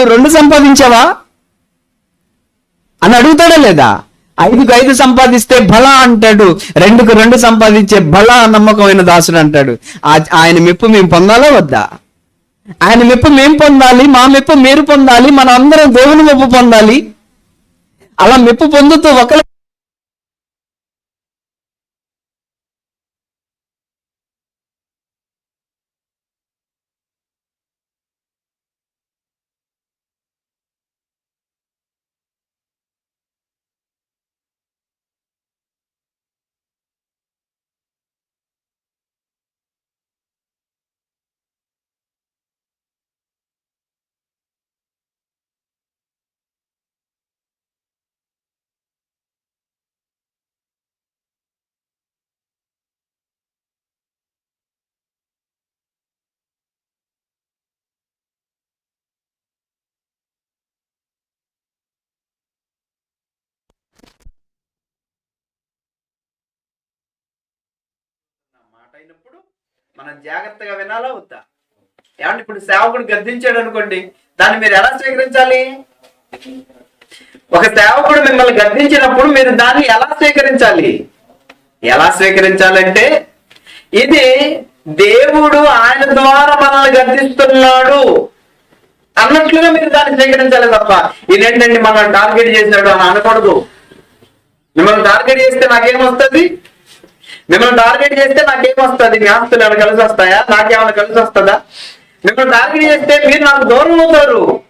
నువ్వు రెండు సంపాదించావా? అని అడుగుతాడా లేదా? ఐదుకు ఐదు సంపాదిస్తే బల అంటాడు. రెండుకు రెండు సంపాదించే బల నమ్మకమైన దాసుడు అంటాడు. ఆ- ఆయన మెప్పు మేము పొందాలా వద్దా? ఆయన మెప్పు మేము పొందాలి మా మెప్పు మీరు పొందాలి మన అందరం దేవుని మెప్పు పొందాలి. అలా మెప్పు పొందుతూ ఒకరు మాట అయినప్పుడు మనం జాగ్రత్తగా వినాలా వద్దా? ఏమంటే ఇప్పుడు సేవకుడు గద్దించాడు అనుకోండి దాన్ని మీరు ఎలా స్వీకరించాలి? ఒక సేవకుడు మిమ్మల్ని గద్దించినప్పుడు మీరు దాన్ని ఎలా స్వీకరించాలి? ఎలా స్వీకరించాలంటే ఇది దేవుడు ఆయన ద్వారా మనల్ని గద్దిస్తున్నాడు అన్నట్లుగా మీరు దాన్ని స్వీకరించాలి తప్ప ఇదేంటండి మనల్ని టార్గెట్ చేసినాడు అని అనకూడదు. మిమ్మల్ని టార్గెట్ చేస్తే నాకేం వస్తుంది మిమ్మల్ని టార్గెట్ చేస్తే నాకేం వస్తుంది మీ ఆస్తులు ఏమైనా కలిసి వస్తాయా? నాకేమైనా కలిసి వస్తుందా? మిమ్మల్ని టార్గెట్ చేస్తే మీరు నాకు దూరం అవుతారు.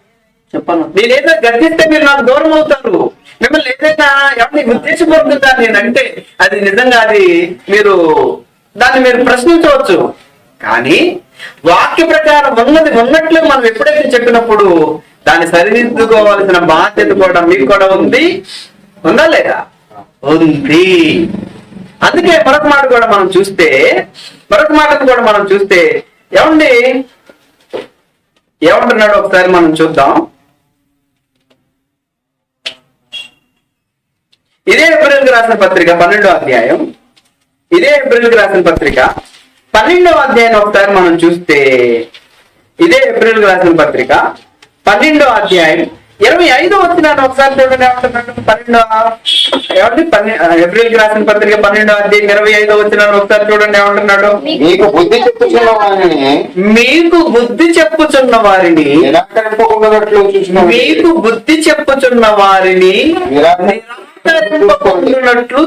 చెప్పను. నేను ఏదైనా గర్జిస్తే మీరు నాకు దూరం అవుతారు. మిమ్మల్ని ఏదైనా ఎవరిని ఉద్దేశపూర్వకంగా నేను అంటే అది నిజంగా అది మీరు దాన్ని మీరు ప్రశ్నించవచ్చు. కానీ వాక్య ప్రకారం ఉన్నది ఉన్నట్లు మనం ఎప్పుడైతే చెప్పినప్పుడు దాన్ని సరిదిద్దుకోవాల్సిన బాధ్యత కూడా మీకు కూడా ఉంది. ఉందా లేదా? ఉంది. అందుకే మరొక మాట కూడా మనం చూస్తే మరొక మాటను కూడా మనం చూస్తే ఏమండి? ఏమంటున్నాడు ఒకసారి మనం చూద్దాం. ఇదే ఏప్రిల్కి రాసిన పత్రిక పన్నెండో అధ్యాయం. ఇదే ఏప్రిల్కి రాసిన పత్రిక పన్నెండవ అధ్యాయం ఒకసారి మనం చూస్తే ఇదే ఏప్రిల్కి రాసిన పత్రిక పన్నెండో అధ్యాయం ఇరవై ఐదో వచ్చినాను ఒకసారి చూడండి ఏమంటున్నాడు పన్నెండో? ఏమంటే పన్నె ఏప్రిల్కి రాసిన పత్రిక పన్నెండో అధ్యాయం ఇరవై ఐదో వచ్చినాను ఒకసారి చూడండి ఏమంటున్నాడు మీకు బుద్ధి చెప్పుచున్న వారిని మీకు బుద్ధి చెప్పుచున్న వారిని మీకు బుద్ధి చెప్పుచున్న వారిని నిరాకరింపకుండానట్లు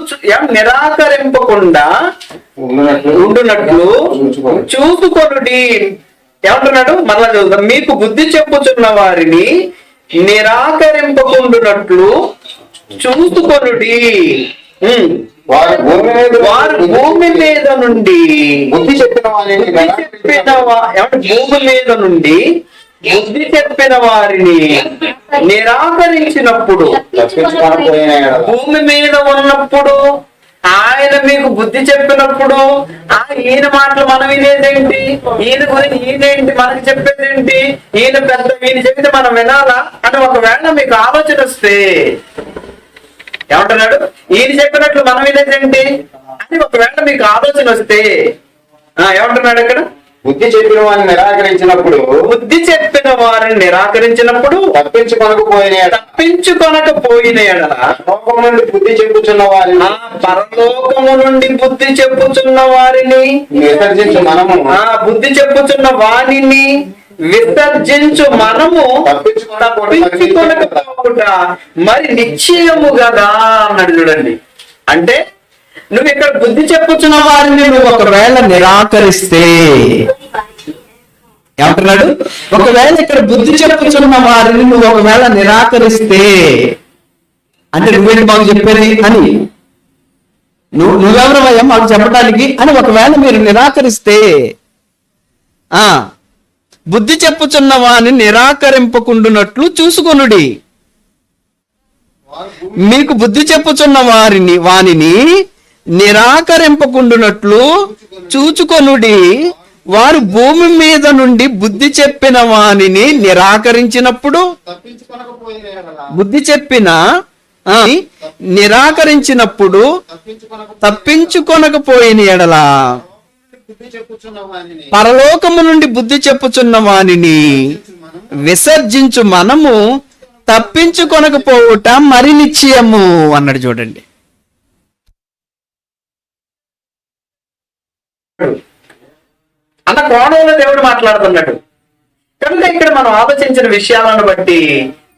నిరాకరింపకుండా ఉండునట్లు చూసుకొనుడి. ఏమంటున్నాడు మరలా చదువుతాం మీకు బుద్ధి చెప్పుచున్న వారిని నిరాకరింపకుండునట్లు చూసుకొనుడి. వారు భూమి మీద వారు భూమి మీద నుండి బుద్ధి చెప్పిన వారిని చెప్పిన భూమి మీద నుండి బుద్ధి చెప్పిన వారిని నిరాకరించినప్పుడు భూమి మీద ఉన్నప్పుడు ఆయన మీకు బుద్ధి చెప్పినప్పుడు ఆ ఈయన మాటలు మనం ఇదేదేంటి ఈయన గురించి ఈయనేంటి? మనకి చెప్పేదేంటి? ఈయన పెద్ద ఈయన చెబితే మనం వినాలా? అని ఒకవేళ మీకు ఆలోచన వస్తే ఏమంటున్నాడు? ఈయన చెప్పినట్లు మనం ఇదేదేంటి అని ఒకవేళ మీకు ఆలోచన వస్తే ఆ ఏమంటున్నాడు ఇక్కడ? బుద్ధి చెప్పిన వారిని నిరాకరించినప్పుడు బుద్ధి చెప్పిన వారిని నిరాకరించినప్పుడు తప్పించుకొనకపోయిన తప్పించుకొనకపోయిన ఎడల. లోకం నుండి బుద్ధి చెప్పుచున్న వారిని ఆ పరలోకము నుండి బుద్ధి చెప్పుచున్న వారిని విసర్జించు మనము. ఆ బుద్ధి చెప్పుచున్న వారిని విసర్జించు మనము. తప్పించుకొనకపోవుట మరి నిశ్చయము కదా అన్నాడు చూడండి. అంటే నువ్వు ఇక్కడ బుద్ధి చెప్పుచున్న వారిని నువ్వు ఒకవేళ నిరాకరిస్తే? ఏమంటున్నాడు? ఒకవేళ ఇక్కడ బుద్ధి చెప్పుచున్న వారిని నువ్వు ఒకవేళ నిరాకరిస్తే. అంటే నువ్వేంటి మాకు చెప్పేది? అని. నువ్వు నువ్వెవరవయ్యా మాకు చెప్పడానికి? అని ఒకవేళ మీరు నిరాకరిస్తే. ఆ. బుద్ధి చెప్పుచున్న వాని నిరాకరింపకుండునట్లు చూసుకొనుడి. మీకు బుద్ధి చెప్పుచున్న వారిని వానిని నిరాకరింపకుండునట్లు చూచుకొనుడి. వారు భూమి మీద నుండి బుద్ధి చెప్పిన వానిని నిరాకరించినప్పుడు బుద్ధి చెప్పిన నిరాకరించినప్పుడు తప్పించుకొనకపోయిన ఎడల. పరలోకము నుండి బుద్ధి చెప్పుచున్న వానిని విసర్జించు మనము తప్పించుకొనకపోవుట మరి నిశ్చయము అన్నాడు చూడండి. అన్న కోణంలో దేవుడు మాట్లాడుతున్నాడు కనుక ఇక్కడ మనం ఆలోచించిన విషయాలను బట్టి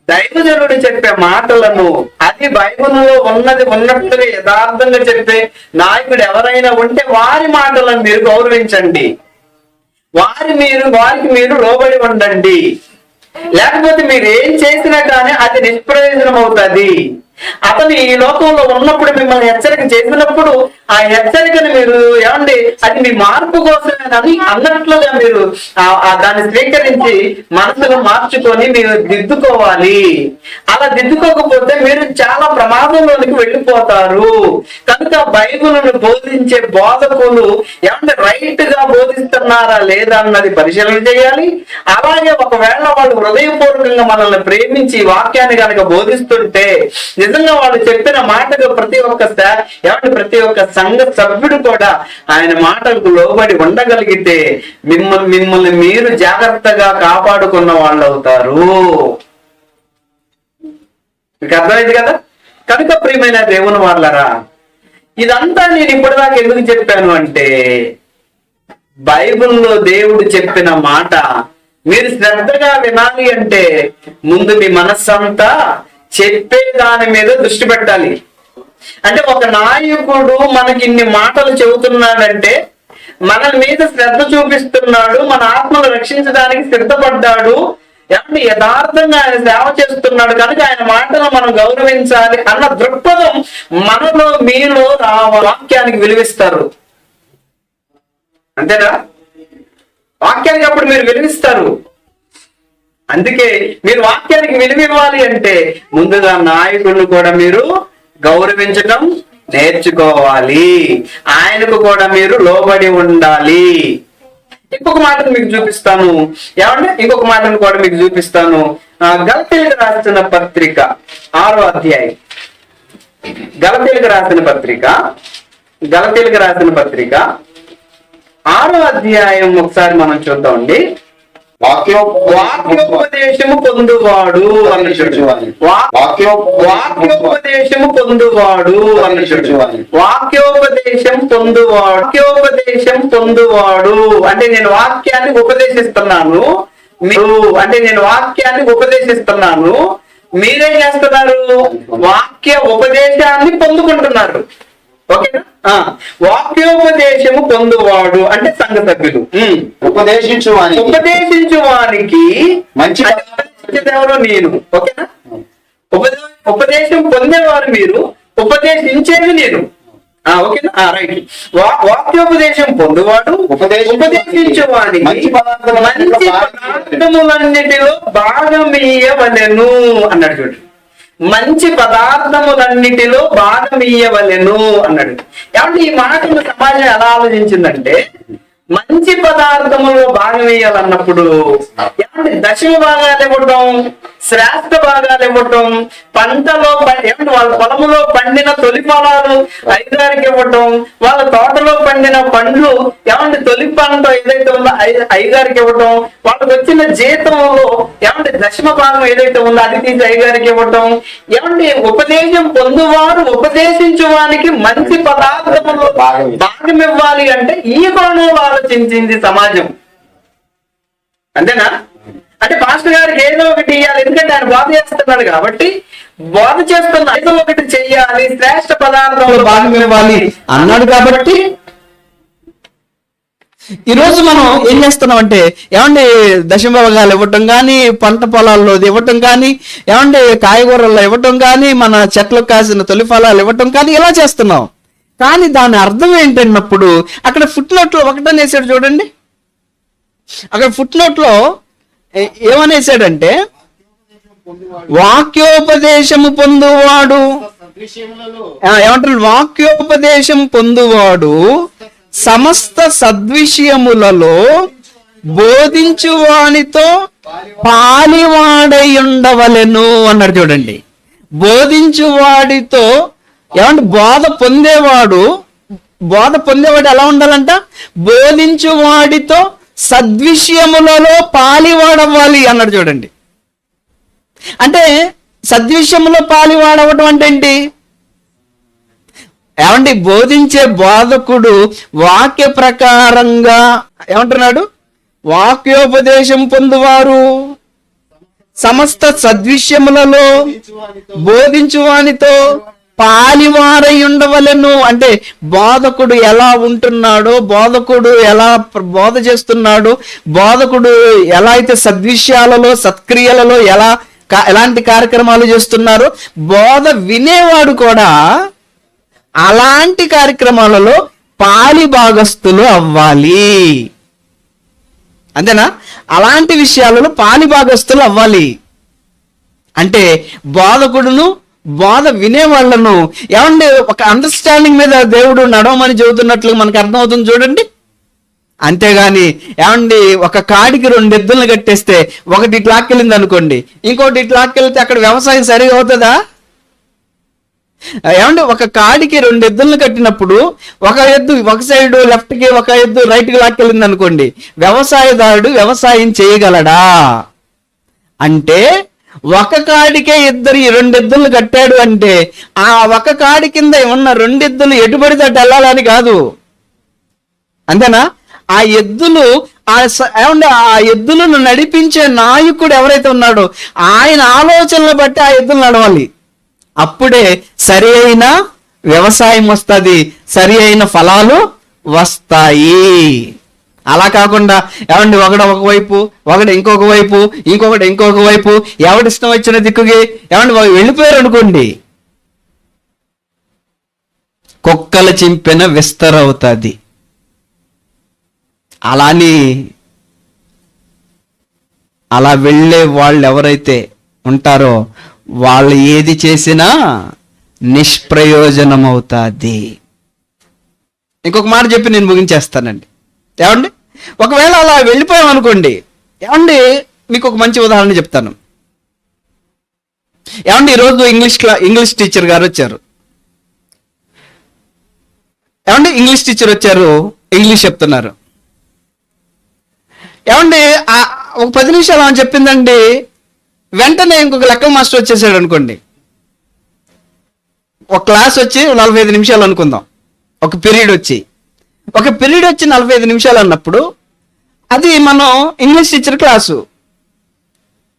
దైవజనుడు చెప్పే మాటలను అది బైబిల్లో ఉన్నది ఉన్నట్టుగా యథార్థంగా చెప్పే నాయకుడు ఎవరైనా ఉంటే వారి మాటలను మీరు గౌరవించండి. వారి మీరు వారికి మీరు లోబడి ఉండండి. లేకపోతే మీరు ఏం చేసినా కానీ అది నిష్ప్రయోజనం అవుతుంది అతను ఈ లోకంలో ఉన్నప్పుడు మిమ్మల్ని హెచ్చరిక చేసినప్పుడు ఆ హెచ్చరికను మీరు ఏమండి అది మీ మార్పు కోసమేనని అన్నట్లుగా మీరు ఆ- దాన్ని స్వీకరించి మనసును మార్చుకొని మీరు దిద్దుకోవాలి. అలా దిద్దుకోకపోతే మీరు చాలా ప్రమాదంలోనికి వెళ్ళిపోతారు. కనుక బైబిల్ను బోధించే బోధకులు ఏమంటే రైట్గా బోధిస్తున్నారా లేదా అన్నది పరిశీలన చేయాలి. అలాగే ఒకవేళ వాళ్ళు హృదయపూర్వకంగా మనల్ని ప్రేమించి వాక్యాన్ని కనుక బోధిస్తుంటే నిజంగా వాళ్ళు చెప్పిన మాటకు ప్రతి ఒక్క ఏమంటే ప్రతి ఒక్క సంఘ సభ్యుడు కూడా ఆయన మాటలకు లోబడి ఉండగలిగితే మిమ్మల్ని మిమ్మల్ని మీరు జాగ్రత్తగా కాపాడుకున్న వాళ్ళు అవుతారు. మీకు అర్థమైంది కదా? కనుక ప్రియమైన దేవుని వాళ్ళరా ఇదంతా నేను ఇప్పటిదాకా ఎందుకు చెప్పాను అంటే బైబిల్లో దేవుడు చెప్పిన మాట మీరు శ్రద్ధగా వినాలి అంటే ముందు మీ మనస్సంతా చెప్పే దాని మీద దృష్టి పెట్టాలి. అంటే ఒక నాయకుడు మనకి ఇన్ని మాటలు చెబుతున్నాడంటే మన మీద శ్రద్ధ చూపిస్తున్నాడు మన ఆత్మను రక్షించడానికి సిద్ధపడ్డాడు అంటే యథార్థంగా ఆయన సేవ చేస్తున్నాడు కనుక ఆయన మాటలు మనం గౌరవించాలి అన్న దృక్పథం మనలో మీలో రా వాక్యానికి విలువిస్తారు. అంతేనా? వాక్యానికి అప్పుడు మీరు విలువిస్తారు. అందుకే మీరు వాక్యానికి విలువివ్వాలి అంటే ముందుగా నాయకులను కూడా మీరు గౌరవించడం నేర్చుకోవాలి. ఆయనకు కూడా మీరు లోబడి ఉండాలి. ఇంకొక మాటను మీకు చూపిస్తాను. ఏమంటే ఇంకొక మాటను కూడా మీకు చూపిస్తాను. ఆ, గలతీలకు రాసిన పత్రిక ఆరో అధ్యాయం. గలతీలకు రాసిన పత్రిక గలతీలకు రాసిన పత్రిక ఆరో అధ్యాయం ఒకసారి మనం చూద్దామండి. వాక్యోపదేశము పొందువాడు అన్న వాక్యోపదేశము పొందువాడు అన్న వాక్యోపదేశం పొందువాడు వాక్యోపదేశం పొందువాడు. అంటే నేను వాక్యాన్ని ఉపదేశిస్తున్నాను. మీరు అంటే నేను వాక్యాన్ని ఉపదేశిస్తున్నాను. మీరేం చేస్తున్నారు? వాక్య ఉపదేశాన్ని పొందుకుంటున్నారు. వాక్యోపదేశము పొందువాడు అంటే సంఘ సభ్యులు. ఉపదేశించు ఉపదేశించు వానికి మంచి ఎవరో నేను. ఓకేనా? ఉపదే ఉపదేశం పొందేవారు మీరు ఉపదేశించేది నేను. ఆ, ఓకేనా? ఆ, రైట్. వా- వాక్యోపదేశం పొందువాడు ఉపదేశించు ఉపదేశించు వానికి మంచి పదార్థములన్నిటిలో భాగమీయవలెను అన్నాడు చూడు. మంచి పదార్థములన్నిటిలో భాగమీయవలెను అన్నాడు. ఏమంటే ఈ మాటను సమాజం ఎలా ఆలోచించిందంటే మంచి పదార్థములో భాగం వేయాలన్నప్పుడు ఏమంటే దశమ భాగాలు ఇవ్వటం శ్రేష్ఠ భాగాలు ఇవ్వటం పంటలో ఏమంటే వాళ్ళ పొలములో పండిన తొలి ఫలాలు ఐదారికి ఇవ్వటం వాళ్ళ తోటలో పండిన పండ్లు ఏమంటే తొలి పంట ఏదైతే ఉందో ఐదారికి ఇవ్వటం వాళ్ళకి వచ్చిన జీతంలో ఏమంటే దశమ భాగం ఏదైతే ఉందో అది తీసి ఐదారికి ఇవ్వటం ఏమంటే ఉపదేశం పొందువారు ఉపదేశించు వానికి మంచి పదార్థములో భాగం ఇవ్వాలి. భాగం ఇవ్వాలి అంటే ఈ కోణంలో ఆలోచించింది సమాజం. అంతేనా? అంటే పాస్టర్ గారికి ఏదో ఒకటి ఇవ్వాలి ఎందుకంటే ఆయన బోధ చేస్తున్నాడు కాబట్టి బోధ చేస్తున్న ఏదో ఒకటి చెయ్యాలి శ్రేష్ఠ పదార్థంలో భాగం ఇవ్వాలి అన్నాడు కాబట్టి ఈ రోజు మనం ఏం చేస్తున్నాం అంటే ఏమండి దశభాగాలు ఇవ్వటం కానీ పంట పొలాల్లో ఇవ్వటం కానీ ఏమండి కాయగూరల్లో ఇవ్వటం కానీ మన చెట్లకు కాసిన తొలి ఫలాలు ఇవ్వటం కానీ ఇలా చేస్తున్నాం. కానీ దాని అర్థం ఏంటన్నప్పుడు అక్కడ ఫుట్ నోట్లో ఒకటనేసాడు చూడండి. అక్కడ ఫుట్ నోట్లో ఏమనేసాడంటే వాక్యోపదేశము పొందువాడు ఏమంటారు వాక్యోపదేశం పొందువాడు సమస్త సద్విషయములలో బోధించువానితో పాలివాడై ఉండవలెను అన్నాడు చూడండి. బోధించువాడితో ఏమంటే బోధ పొందేవాడు బోధ పొందేవాడు ఎలా ఉండాలంట? బోధించువాడితో సద్విషయములలో పాలివాడవ్వాలి అన్నాడు చూడండి. అంటే సద్విషయంలో పాలివాడవటం అంటే ఏంటి? ఏమండి బోధించే బోధకుడు వాక్య ప్రకారంగా ఏమంటున్నాడు? వాక్యోపదేశం పొందువారు. సమస్త సద్విషయములలో బోధించువానితో పాలివారై అంటే బోధకుడు ఎలా ఉంటున్నాడో బోధకుడు ఎలా బోధ చేస్తున్నాడో బోధకుడు ఎలా అయితే సద్విషయాలలో సత్క్రియలలో ఎలా ఎలాంటి కార్యక్రమాలు చేస్తున్నారో బోధ వినేవాడు కూడా అలాంటి కార్యక్రమాలలో పాలి భాగస్థులు అవ్వాలి. అంతేనా? అలాంటి విషయాలలో పాలి భాగస్థులు అవ్వాలి. అంటే బోధకుడును బాధ వినేవాళ్ళను ఏమండి ఒక అండర్స్టాండింగ్ మీద దేవుడు నడవమని చెబుతున్నట్లు మనకు అర్థమవుతుంది చూడండి. అంతేగాని ఏమండి ఒక కాడికి రెండు ఎద్దులను కట్టేస్తే ఒకటి ఇట్లాక్కెళ్ళింది అనుకోండి ఇంకోటి ఇట్లాక్కెళ్తే అక్కడ వ్యవసాయం సరిగా అవుతుందా? ఏమండి ఒక కాడికి రెండు ఎద్దులను కట్టినప్పుడు ఒక ఎద్దు ఒక సైడ్ లెఫ్ట్కి ఒక ఎద్దు రైట్కి లాక్కెళ్ళింది అనుకోండి వ్యవసాయదారుడు వ్యవసాయం చేయగలడా? అంటే ఒక కాడికే ఇద్దరు ఈ రెండు ఎద్దులు కట్టాడు అంటే ఆ ఒక కాడి కింద ఉన్న రెండు ఎద్దులు ఎటు అటు వెళ్ళాలని కాదు. అంతేనా? ఆ ఎద్దులు ఆ ఆ ఎద్దులను నడిపించే నాయకుడు ఎవరైతే ఉన్నాడో ఆయన ఆలోచనలు బట్టి ఆ ఎద్దులు నడవాలి. అప్పుడే సరి అయిన వ్యవసాయం వస్తుంది సరి అయిన ఫలాలు వస్తాయి. అలా కాకుండా ఏమండి ఒకడు ఒకవైపు ఒకడు ఇంకొక వైపు ఇంకొకటి ఇంకొక వైపు ఎవడి ఇష్టం వచ్చిన దిక్కుకి ఏమండి వెళ్ళిపోయారు అనుకోండి. కుక్కల చింపిన విస్తరవుతుంది అలాని అలా వెళ్ళే వాళ్ళు ఎవరైతే ఉంటారో వాళ్ళు ఏది చేసినా నిష్ప్రయోజనం అవుతుంది ఇంకొక మాట చెప్పి నేను ముగించేస్తానండి. ఏమండి ఒకవేళ అలా వెళ్ళిపోయాం అనుకోండి ఏమండి మీకు ఒక మంచి ఉదాహరణ చెప్తాను. ఏమండి ఈరోజు ఇంగ్లీష్ క్లా ఇంగ్లీష్ టీచర్ గారు వచ్చారు. ఏమండి ఇంగ్లీష్ టీచర్ వచ్చారు ఇంగ్లీష్ చెప్తున్నారు. ఏమండి ఒక పది నిమిషాలు ఆమె చెప్పిందండి వెంటనే ఇంకొక లెక్క మాస్టర్ వచ్చేసాడు అనుకోండి. ఒక క్లాస్ వచ్చి నలభై ఐదు నిమిషాలు అనుకుందాం. ఒక పీరియడ్ వచ్చి. ఒక పీరియడ్ వచ్చి నలభై ఐదు నిమిషాలు అన్నప్పుడు అది మనం ఇంగ్లీష్ టీచర్ క్లాసు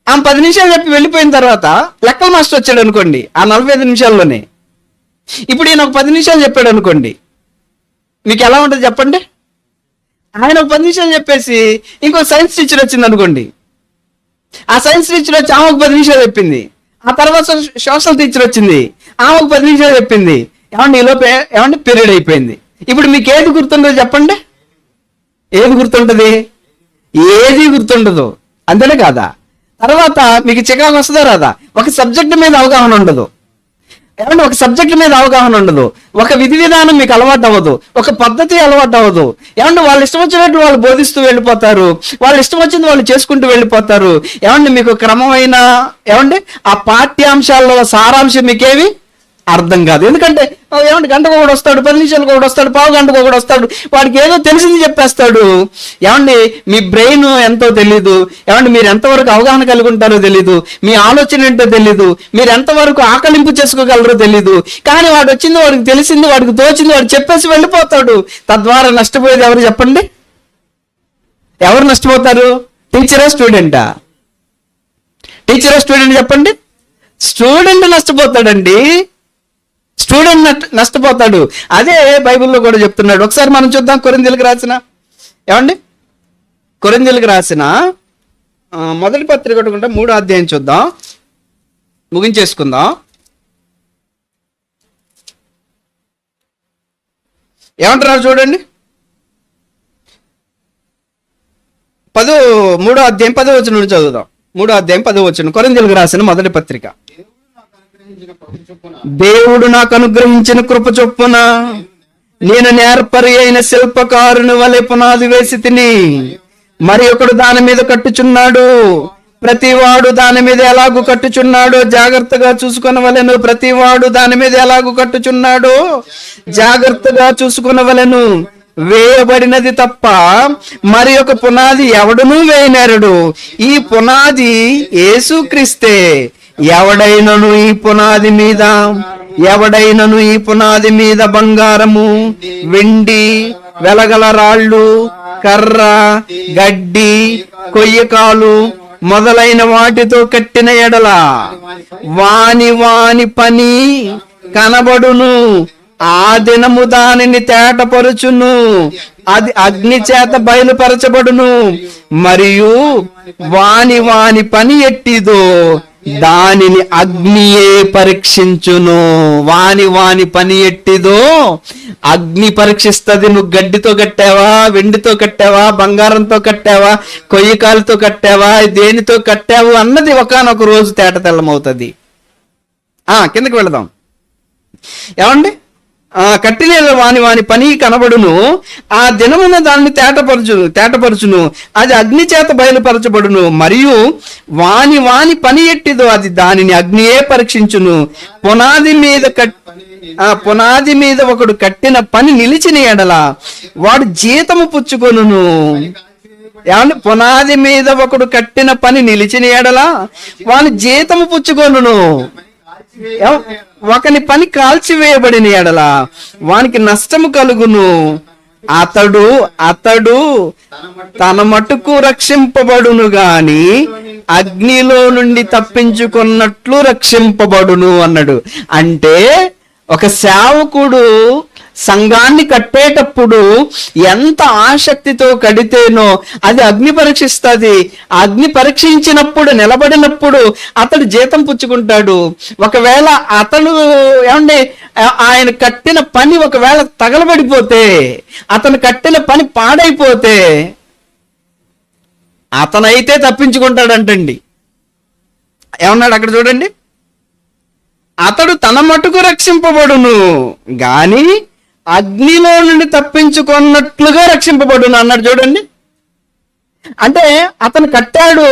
ఆమె పది నిమిషాలు చెప్పి వెళ్ళిపోయిన తర్వాత లెక్కల మాస్టర్ వచ్చాడు అనుకోండి ఆ నలభై ఐదు నిమిషాల్లోనే. ఇప్పుడు ఈయన ఒక పది నిమిషాలు చెప్పాడు అనుకోండి మీకు ఎలా ఉంటుంది చెప్పండి? ఆయన ఒక పది నిమిషాలు చెప్పేసి ఇంకో సైన్స్ టీచర్ వచ్చింది అనుకోండి. ఆ సైన్స్ టీచర్ వచ్చి ఆమె ఒక పది నిమిషాలు చెప్పింది. ఆ తర్వాత సోషల్ టీచర్ వచ్చింది ఆమె ఒక పది నిమిషాలు చెప్పింది. ఏమండి ఈలోపే ఏమంటే పీరియడ్ అయిపోయింది. ఇప్పుడు మీకు ఏది గుర్తుండదు చెప్పండి? ఏది గుర్తుంటుంది? ఏది గుర్తుండదు. అంతేనే కాదా? తర్వాత మీకు చికాకు వస్తుందా రాదా? ఒక సబ్జెక్ట్ మీద అవగాహన ఉండదు. ఏమంటే ఒక సబ్జెక్ట్ మీద అవగాహన ఉండదు. ఒక విధి విధానం మీకు అలవాటు అవ్వదు. ఒక పద్ధతి అలవాటు అవ్వదు. ఏమంటే వాళ్ళు ఇష్టం వచ్చినట్టు వాళ్ళు బోధిస్తూ వెళ్ళిపోతారు. వాళ్ళు ఇష్టం వచ్చింది వాళ్ళు చేసుకుంటూ వెళ్ళిపోతారు. ఏమంటే మీకు క్రమమైన ఏమంటే ఆ పాఠ్యాంశాల్లో సారాంశం మీకేవి? అర్థం కాదు. ఎందుకంటే ఏమంటే గంటకు ఒకడు వస్తాడు పది నిమిషాలకు ఒకడు వస్తాడు పావు గంటకు ఒకడు వస్తాడు వాడికి ఏదో తెలిసింది చెప్పేస్తాడు. ఏమండి మీ బ్రెయిన్ ఎంతో తెలీదు. ఏమండి మీరు ఎంతవరకు అవగాహన కలిగి ఉంటారో తెలీదు. మీ ఆలోచన ఏంటో తెలీదు. మీరు ఎంతవరకు ఆకలింపు చేసుకోగలరో తెలీదు. కానీ వాడు వచ్చింది వాడికి తెలిసింది వాడికి తోచింది వాడు చెప్పేసి వెళ్ళిపోతాడు. తద్వారా నష్టపోయేది ఎవరు చెప్పండి? ఎవరు నష్టపోతారు? టీచరా స్టూడెంటా? టీచరా స్టూడెంట్ చెప్పండి. స్టూడెంట్ నష్టపోతాడండి. స్టూడెంట్ నష్టపోతాడు. అదే బైబిల్లో కూడా చెప్తున్నాడు. ఒకసారి మనం చూద్దాం కొరిందీలకు రాసిన. ఏమండి? కొరిందీలకు రాసిన మొదటి పత్రిక ఒకటి మూడో అధ్యాయం చూద్దాం. ముగించేసుకుందాం. ఏమంటున్నారు చూడండి? పదో మూడో అధ్యాయం పదో వచ్చిన నుండి చదువుదాం. మూడో అధ్యాయం పదో వచ్చిన కొరిందీలకు రాసిన మొదటి పత్రిక. దేవుడు నాకు అనుగ్రహించిన కృప చొప్పున నేను నేర్పరి అయిన శిల్పకారుని వలె పునాది వేసి తిని మరి ఒకడు దాని మీద కట్టుచున్నాడు ప్రతివాడు దాని మీద ఎలాగూ కట్టుచున్నాడో జాగ్రత్తగా చూసుకొనవలెను ప్రతివాడు దాని మీద ఎలాగూ కట్టుచున్నాడో జాగ్రత్తగా చూసుకొనవలెను వేయబడినది తప్ప మరి ఒక పునాది ఎవడునూ వేయనేరడు. ఈ పునాది యేసుక్రీస్తే. ఎవడైనను ఈ పునాది మీద? ఎవడైనను ఈ పునాది మీద బంగారము? వెండి వెలగల రాళ్ళు కర్ర గడ్డి కొయ్యకాలు మొదలైన వాటితో కట్టిన ఎడల. వాని వాని పని కనబడును. ఆ దినము దానిని తేటపరుచును. అది అగ్ని చేత బయలుపరచబడును. మరియు వాని వాని పని ఎట్టిదో దానిని అగ్నియే పరీక్షించును. వాని వాని పని ఎట్టిదో అగ్ని పరీక్షిస్తుంది. నువ్వు గడ్డితో కట్టావా వెండితో కట్టావా బంగారంతో కట్టావా కొయ్యకాలతో కట్టావా దేనితో కట్టావు అన్నది ఒకనొక రోజు తేట తెల్లమవుతుంది. ఆ కిందకి వెళదాం. ఏమండి? ఆ కట్టిన వాని వాని పని కనబడును. ఆ దినమున దాన్ని తేటపరచును తేటపరచును. అది అగ్ని చేత బయలుపరచబడును. మరియు వాని వాని పని ఎట్టిదో అది దానిని అగ్నియే పరీక్షించును. పునాది మీద కట్ ఆ పునాది మీద ఒకడు కట్టిన పని నిలిచిన ఎడల వాడు జీతము పుచ్చుకొనును. ఏమంటే పునాది మీద ఒకడు కట్టిన పని నిలిచిన ఎడల వాని జీతము పుచ్చుకొనును. ఒకని పని కాల్చివేయబడిన ఎడల వానికి నష్టము కలుగును. అతడు అతడు తన మటుకు రక్షింపబడును గాని అగ్నిలో నుండి తప్పించుకున్నట్లు రక్షింపబడును అన్నాడు. అంటే ఒక సేవకుడు సంఘాన్ని కట్టేటప్పుడు ఎంత ఆసక్తితో కడితేనో అది అగ్ని పరీక్షిస్తుంది. అగ్ని పరీక్షించినప్పుడు నిలబడినప్పుడు అతడు జీతం పుచ్చుకుంటాడు. ఒకవేళ అతను ఏమండి ఆయన కట్టిన పని ఒకవేళ తగలబడిపోతే అతను కట్టిన పని పాడైపోతే అతనైతే తప్పించుకుంటాడంటండి. ఏమన్నాడు అక్కడ చూడండి? అతడు తన మటుకు రక్షింపబడును. గాని అగ్నిలో నుండి తప్పించుకున్నట్లుగా రక్షింపబడును అన్నాడు చూడండి. అంటే అతను కట్టాడు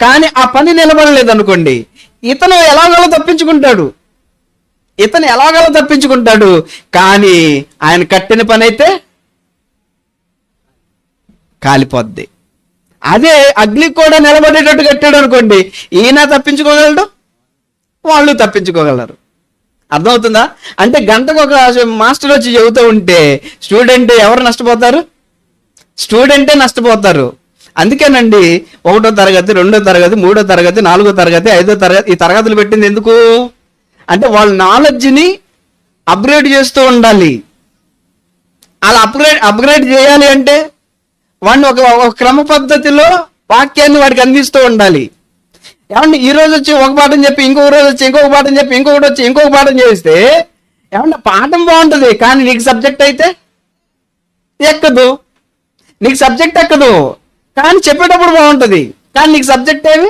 కానీ ఆ పని నిలబడలేదు అనుకోండి ఇతను ఎలాగోలా తప్పించుకుంటాడు. ఇతను ఎలాగోలా తప్పించుకుంటాడు. కానీ ఆయన కట్టిన పని అయితే కాలిపోద్ది. అదే అగ్ని కూడా నిలబడేటట్టు కట్టాడు అనుకోండి ఈయన తప్పించుకోగలడు వాళ్ళు తప్పించుకోగలరు. అర్థమవుతుందా? అంటే గంటకు ఒక మాస్టర్ వచ్చి చెబుతూ ఉంటే స్టూడెంట్ ఎవరు నష్టపోతారు? స్టూడెంటే నష్టపోతారు. అందుకేనండి ఒకటో తరగతి రెండో తరగతి మూడో తరగతి నాలుగో తరగతి ఐదో తరగతి ఈ తరగతులు పెట్టింది ఎందుకు? అంటే వాళ్ళ నాలెడ్జ్ని అప్గ్రేడ్ చేస్తూ ఉండాలి. అలా అప్గ్రేడ్ అప్గ్రేడ్ చేయాలి అంటే వాడిని ఒక ఒక క్రమ పద్ధతిలో వాక్యాన్ని వాడికి అందిస్తూ ఉండాలి. ఏమండి ఈ రోజు వచ్చి ఒక పాఠం చెప్పి ఇంకొక రోజు వచ్చి ఇంకొక పాఠం చెప్పి ఇంకొకటి వచ్చి ఇంకొక పాఠం చేస్తే ఏమంటే పాఠం బాగుంటుంది కానీ నీకు సబ్జెక్ట్ అయితే ఎక్కదు. నీకు సబ్జెక్ట్ ఎక్కదు కానీ చెప్పేటప్పుడు బాగుంటుంది. కానీ నీకు సబ్జెక్ట్ ఏమి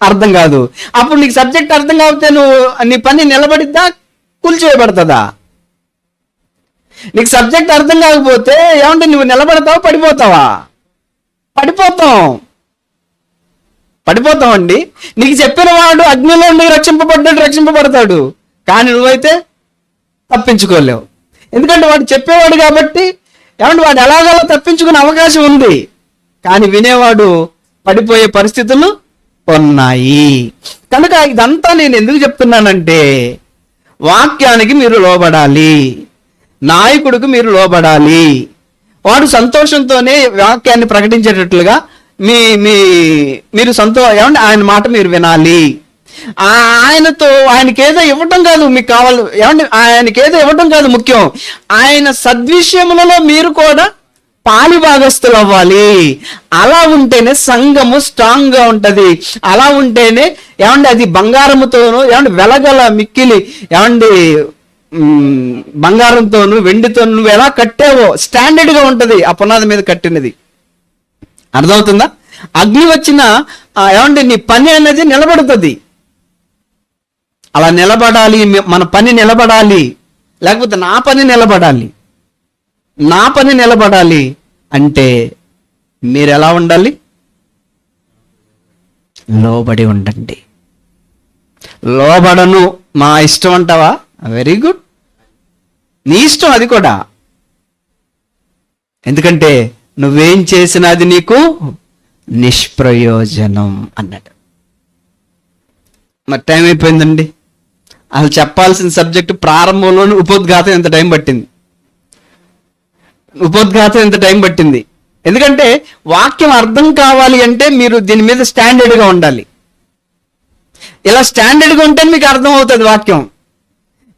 అర్థం కాదు. అప్పుడు నీకు సబ్జెక్ట్ అర్థం కాకపోతే నువ్వు నీ పని నిలబడిద్దా కూల్చివేయబడుతుందా? నీకు సబ్జెక్ట్ అర్థం కాకపోతే ఏమంటే నువ్వు నిలబడతావా పడిపోతావా? పడిపోతాం. పడిపోతామండి. నీకు చెప్పిన వాడు అగ్నిలో నుండి రక్షింపబడ్డాడు రక్షింపబడతాడు. కానీ నువ్వైతే తప్పించుకోలేవు. ఎందుకంటే వాడు చెప్పేవాడు కాబట్టి ఏమంటే వాడు ఎలాగోలా తప్పించుకునే అవకాశం ఉంది. కానీ వినేవాడు పడిపోయే పరిస్థితులు ఉన్నాయి. కనుక ఇదంతా నేను ఎందుకు చెప్తున్నానంటే వాక్యానికి మీరు లోబడాలి. నాయకుడికి మీరు లోబడాలి. వాడు సంతోషంతోనే వాక్యాన్ని ప్రకటించేటట్లుగా మీ మీ మీరు సంతో ఏమంటే ఆయన మాట మీరు వినాలి. ఆ ఆయనతో ఆయనకి ఏదో ఇవ్వటం కాదు మీకు కావాలి. ఏమంటే ఆయనకి ఏదో ఇవ్వటం కాదు ముఖ్యం. ఆయన సద్విషయములలో మీరు కూడా పాలి భాగస్తులు అవ్వాలి అలా ఉంటేనే సంఘము స్ట్రాంగ్గా ఉంటది. అలా ఉంటేనే ఏమండి? అది బంగారముతోను ఏమండి? వెలగల మిక్కిలి ఏమండి? బంగారంతోను వెండితోను నువ్వు ఎలా కట్టావో స్టాండర్డ్గా ఉంటది ఆ పునాది మీద కట్టినది. అర్థమవుతుందా? అగ్ని వచ్చిన ఏమంటే ఏమండి నీ పని అనేది నిలబడుతుంది. అలా నిలబడాలి మన పని నిలబడాలి. లేకపోతే నా పని నిలబడాలి. నా పని నిలబడాలి అంటే మీరు ఎలా ఉండాలి? లోబడి ఉండండి. లోబడను మా ఇష్టం అంటావా? Very good. నీ ఇష్టం అది కూడా. ఎందుకంటే నువ్వేం చేసినా అది నీకు? నిష్ప్రయోజనం అన్నాడు. మరి టైం అయిపోయిందండి. అసలు చెప్పాల్సిన సబ్జెక్టు ప్రారంభంలోనే ఉపోద్ఘాతం ఎంత టైం పట్టింది? ఉపోద్ఘాతం ఎంత టైం పట్టింది? ఎందుకంటే వాక్యం అర్థం కావాలి అంటే మీరు దీని మీద స్టాండర్డ్గా ఉండాలి. ఇలా స్టాండర్డ్గా ఉంటే మీకు అర్థం అవుతుంది వాక్యం.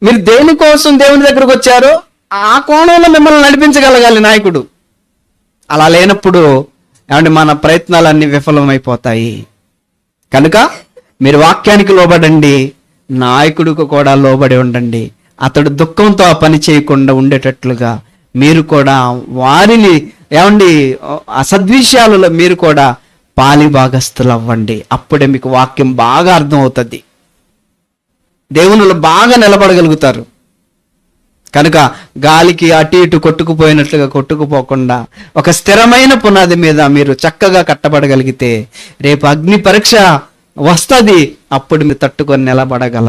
మీరు దేనికోసం దేవుని దగ్గరకు వచ్చారో ఆ కోణంలో మిమ్మల్ని నడిపించగలగాలి నాయకుడు. అలా లేనప్పుడు ఏమంటే మన ప్రయత్నాలన్నీ విఫలమైపోతాయి. కనుక మీరు వాక్యానికి లోబడండి నాయకుడికి కూడా లోబడి ఉండండి. అతడు దుఃఖంతో ఆ పని చేయకుండా ఉండేటట్లుగా మీరు కూడా వారిని ఏమండి అసద్విషయాలలో మీరు కూడా పాలి భాగస్థులు అవ్వండి అప్పుడే మీకు వాక్యం బాగా అర్థం అవుతుంది దేవునిలో బాగా నిలబడగలుగుతారు. కనుక గాలికి అటు ఇటు కొట్టుకుపోయినట్లుగా కొట్టుకుపోకుండా ఒక స్థిరమైన పునాది మీద మీరు చక్కగా కట్టబడగలిగితే రేపు అగ్ని పరీక్ష వస్తుంది. అప్పుడు మీరు తట్టుకొని నిలబడగలరు